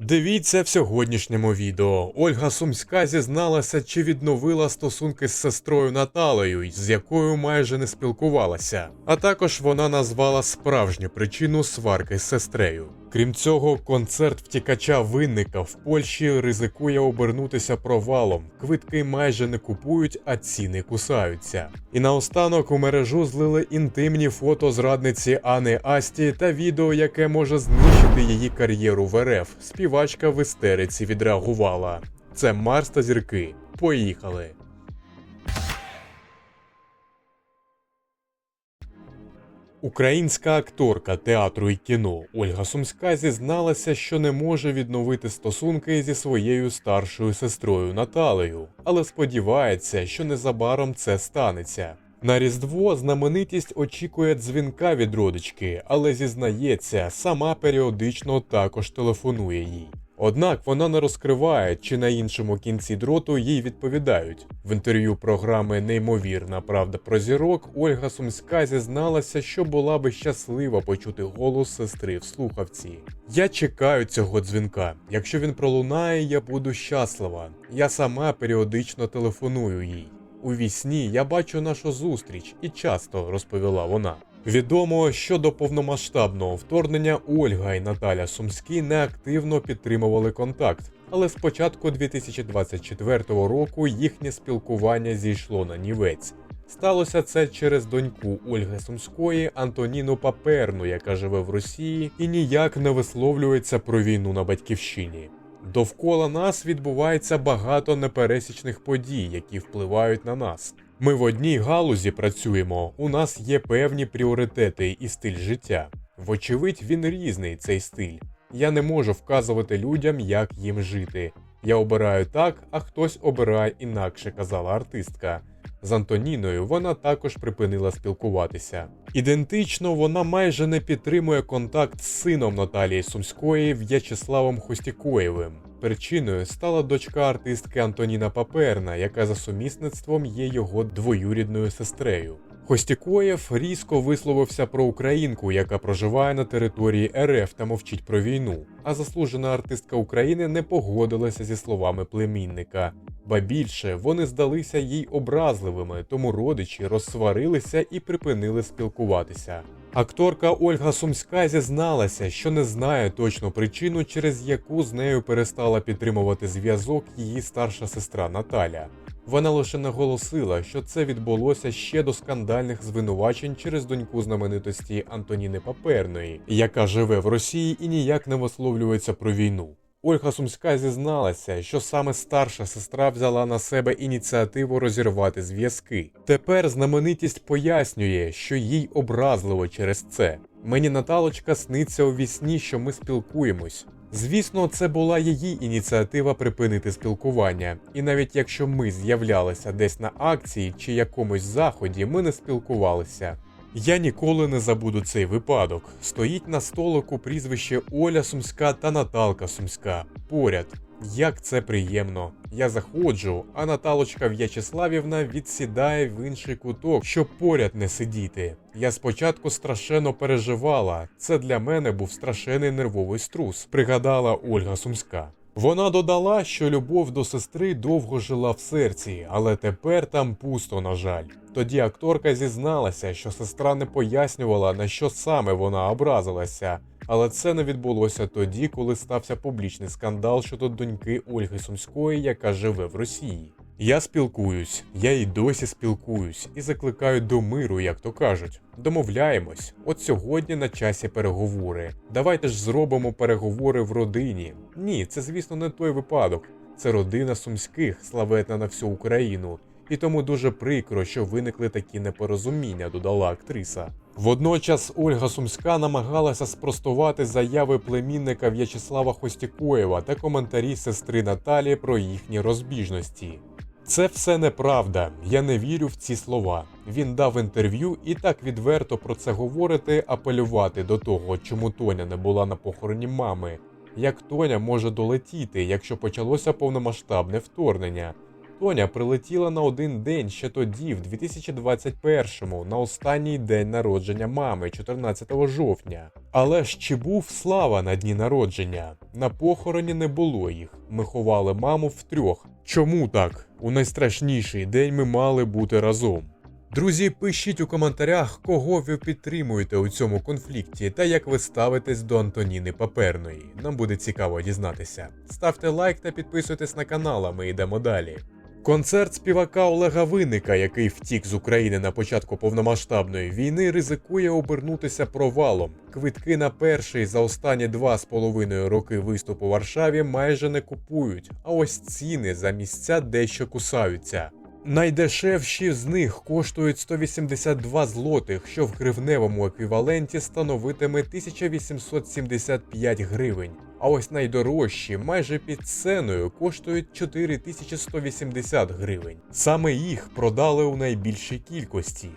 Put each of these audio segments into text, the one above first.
Дивіться в сьогоднішньому відео. Ольга Сумська зізналася, чи відновила стосунки з сестрою Наталею, з якою майже не спілкувалася. А також вона назвала справжню причину сварки з сестрею. Крім цього, концерт втікача винника в Польщі ризикує обернутися провалом. Квитки майже не купують, а ціни кусаються. І наостанок у мережу злили інтимні фото зрадниці Ани Асті та відео, яке може знищити її кар'єру в РФ. Співачка в істериці відреагувала. Це Марс та зірки. Поїхали. Українська акторка театру і кіно Ольга Сумська зізналася, що не може відновити стосунки зі своєю старшою сестрою Наталею, але сподівається, що незабаром це станеться. На Різдво знаменитість очікує дзвінка від родички, але зізнається, сама періодично також телефонує їй. Однак вона не розкриває, чи на іншому кінці дроту їй відповідають. В інтерв'ю програми Неймовірна правда про зірок Ольга Сумська зізналася, що була би щаслива почути голос сестри в слухавці. Я чекаю цього дзвінка. Якщо він пролунає, я буду щаслива. Я сама періодично телефоную їй. У вісні я бачу нашу зустріч і часто розповіла вона. Відомо, що до повномасштабного вторгнення Ольга і Наталя Сумські неактивно підтримували контакт, але з початку 2024 року їхнє спілкування зійшло на нівець. Сталося це через доньку Ольги Сумської Антоніну Паперну, яка живе в Росії і ніяк не висловлюється про війну на батьківщині. Довкола нас відбувається багато непересічних подій, які впливають на нас. Ми в одній галузі працюємо, у нас є певні пріоритети і стиль життя. Вочевидь, він різний цей стиль. Я не можу вказувати людям, як їм жити. Я обираю так, а хтось обирає інакше, казала артистка. З Антоніною вона також припинила спілкуватися. Ідентично вона майже не підтримує контакт з сином Наталії Сумської В'ячеславом Хостікоєвим. Причиною стала дочка артистки Антоніна Паперна, яка за сумісництвом є його двоюрідною сестрею. Хостікоєв різко висловився про українку, яка проживає на території РФ та мовчить про війну. А заслужена артистка України не погодилася зі словами племінника. Ба більше вони здалися їй образливими, тому родичі розсварилися і припинили спілкуватися. Акторка Ольга Сумська зізналася, що не знає точну причину, через яку з нею перестала підтримувати зв'язок її старша сестра Наталя. Вона лише наголосила, що це відбулося ще до скандальних звинувачень через доньку знаменитості Антоніни Паперної, яка живе в Росії і ніяк не висловлюється про війну. Ольга Сумська зізналася, що саме старша сестра взяла на себе ініціативу розірвати зв'язки. Тепер знаменитість пояснює, що їй образливо через це. Мені Наталочка сниться у вісні, що ми спілкуємось. Звісно, це була її ініціатива припинити спілкування, і навіть якщо ми з'являлися десь на акції чи якомусь заході, ми не спілкувалися. Я ніколи не забуду цей випадок. Стоїть на столику прізвище Оля Сумська та Наталка Сумська. Поряд. Як це приємно. Я заходжу, а Наталочка В'ячеславівна відсідає в інший куток, щоб поряд не сидіти. Я спочатку страшенно переживала. Це для мене був страшенний нервовий струс, пригадала Ольга Сумська. Вона додала, що любов до сестри довго жила в серці, але тепер там пусто, на жаль. Тоді акторка зізналася, що сестра не пояснювала, на що саме вона образилася. Але це не відбулося тоді, коли стався публічний скандал щодо доньки Ольги Сумської, яка живе в Росії. Я спілкуюсь, я й досі спілкуюсь і закликаю до миру, як то кажуть. Домовляємось. От сьогодні на часі переговори. Давайте ж зробимо переговори в родині. Ні, це звісно не той випадок. Це родина сумських, славетна на всю Україну. І тому дуже прикро, що виникли такі непорозуміння, додала актриса. Водночас Ольга Сумська намагалася спростувати заяви племінника В'ячеслава Хостікоєва та коментарі сестри Наталі про їхні розбіжності. Це все неправда. Я не вірю в ці слова. Він дав інтерв'ю і так відверто про це говорити, апелювати до того, чому Тоня не була на похороні мами. Як Тоня може долетіти, якщо почалося повномасштабне вторгнення? Тоня прилетіла на один день ще тоді, в 2021-му, на останній день народження мами, 14 жовтня. Але ж чи був слава на дні народження? На похороні не було їх. Ми ховали маму втрьох. Чому так? У найстрашніший день ми мали бути разом. Друзі, пишіть у коментарях, кого ви підтримуєте у цьому конфлікті та як ви ставитесь до Антоніни Паперної. Нам буде цікаво дізнатися. Ставте лайк та підписуйтесь на канал, а ми йдемо далі. Концерт співака Олега Винника, який втік з України на початку повномасштабної війни, ризикує обернутися провалом. Квитки на перший за останні два з половиною роки виступу у Варшаві майже не купують, а ось ціни за місця дещо кусаються. Найдешевші з них коштують 182 злотих, що в гривневому еквіваленті становитиме 1875 гривень. А ось найдорожчі, майже під сценою, коштують 4180 гривень. Саме їх продали у найбільшій кількості.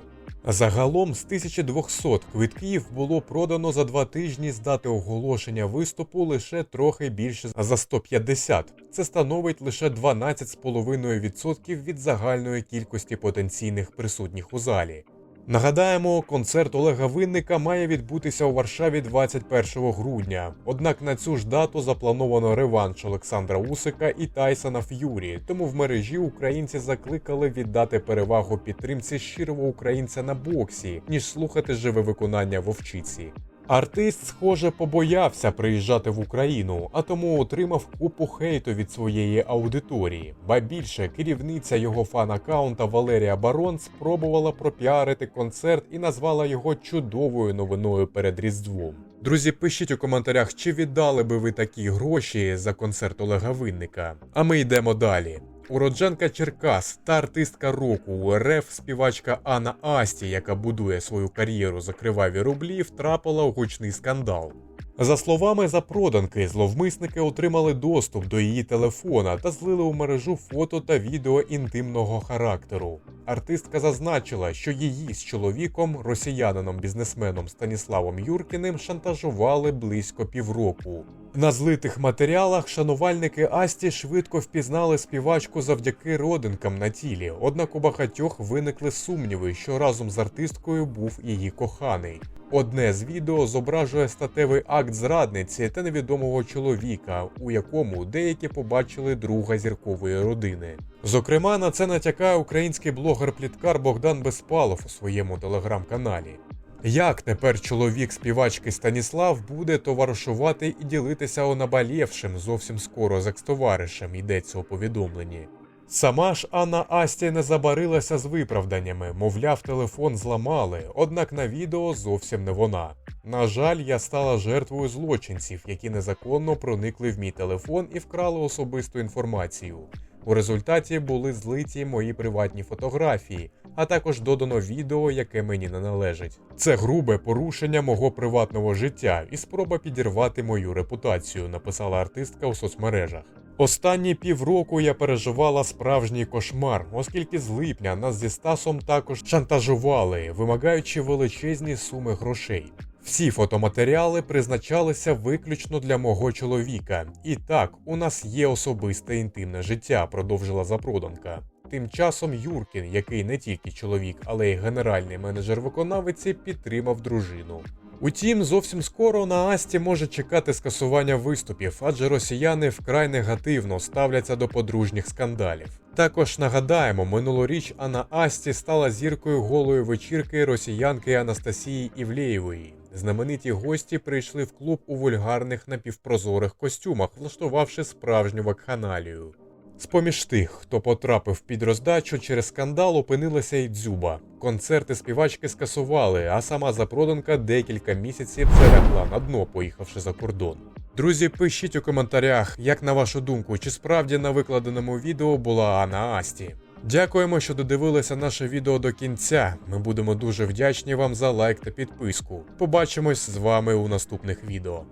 Загалом з 1200 квитків було продано за два тижні з дати оголошення виступу лише трохи більше за 150. Це становить лише 12,5% від загальної кількості потенційних присутніх у залі. Нагадаємо, концерт Олега Винника має відбутися у Варшаві 21 грудня. Однак на цю ж дату заплановано реванш Олександра Усика і Тайсона Ф'юрі. Тому в мережі українці закликали віддати перевагу підтримці щирого українця на боксі, ніж слухати живе виконання вовчиці. Артист, схоже, побоявся приїжджати в Україну, а тому отримав купу хейту від своєї аудиторії. Ба більше керівниця його фан-аккаунта Валерія Барон спробувала пропіарити концерт і назвала його чудовою новиною перед Різдвом. Друзі, пишіть у коментарях, чи віддали би ви такі гроші за концерт Олега Винника. А ми йдемо далі. Уродженка Черкас та артистка року у РФ співачка Анна Асті, яка будує свою кар'єру за криваві рублі, втрапила у гучний скандал. За словами запроданки, зловмисники отримали доступ до її телефона та злили у мережу фото та відео інтимного характеру. Артистка зазначила, що її з чоловіком, росіянином-бізнесменом Станіславом Юркіним, шантажували близько півроку. На злитих матеріалах шанувальники Асті швидко впізнали співачку завдяки родинкам на тілі, однак у багатьох виникли сумніви, що разом з артисткою був її коханий. Одне з відео зображує статевий акт зрадниці та невідомого чоловіка, у якому деякі побачили друга зіркової родини. Зокрема, на це натякає український блогер-пліткар Богдан Безпалов у своєму телеграм-каналі. Як тепер чоловік співачки Станіслав буде товаришувати і ділитися онабалєвшим зовсім скоро з екс-товаришем, йдеться у повідомленні. Сама ж Анна Асті не забарилася з виправданнями, мовляв, телефон зламали, однак на відео зовсім не вона. На жаль, я стала жертвою злочинців, які незаконно проникли в мій телефон і вкрали особисту інформацію. У результаті були злиті мої приватні фотографії, а також додано відео, яке мені не належить. Це грубе порушення мого приватного життя і спроба підірвати мою репутацію, написала артистка у соцмережах. Останні півроку я переживала справжній кошмар, оскільки з липня нас зі Стасом також шантажували, вимагаючи величезні суми грошей. Всі фотоматеріали призначалися виключно для мого чоловіка. І так, у нас є особисте інтимне життя, продовжила запроданка. Тим часом Юркін, який не тільки чоловік, але й генеральний менеджер виконавиці, підтримав дружину. Утім, зовсім скоро на Асті може чекати скасування виступів, адже росіяни вкрай негативно ставляться до подружніх скандалів. Також нагадаємо, минулоріч Анна Асті стала зіркою голої вечірки росіянки Анастасії Івлеєвої. Знамениті гості прийшли в клуб у вульгарних напівпрозорих костюмах, влаштувавши справжню вакханалію. З-поміж тих, хто потрапив під роздачу через скандал, опинилася і дзюба. Концерти співачки скасували, а сама запроданка декілька місяців залягла на дно, поїхавши за кордон. Друзі, пишіть у коментарях, як на вашу думку, чи справді на викладеному відео була Анна Асті. Дякуємо, що додивилися наше відео до кінця. Ми будемо дуже вдячні вам за лайк та підписку. Побачимось з вами у наступних відео.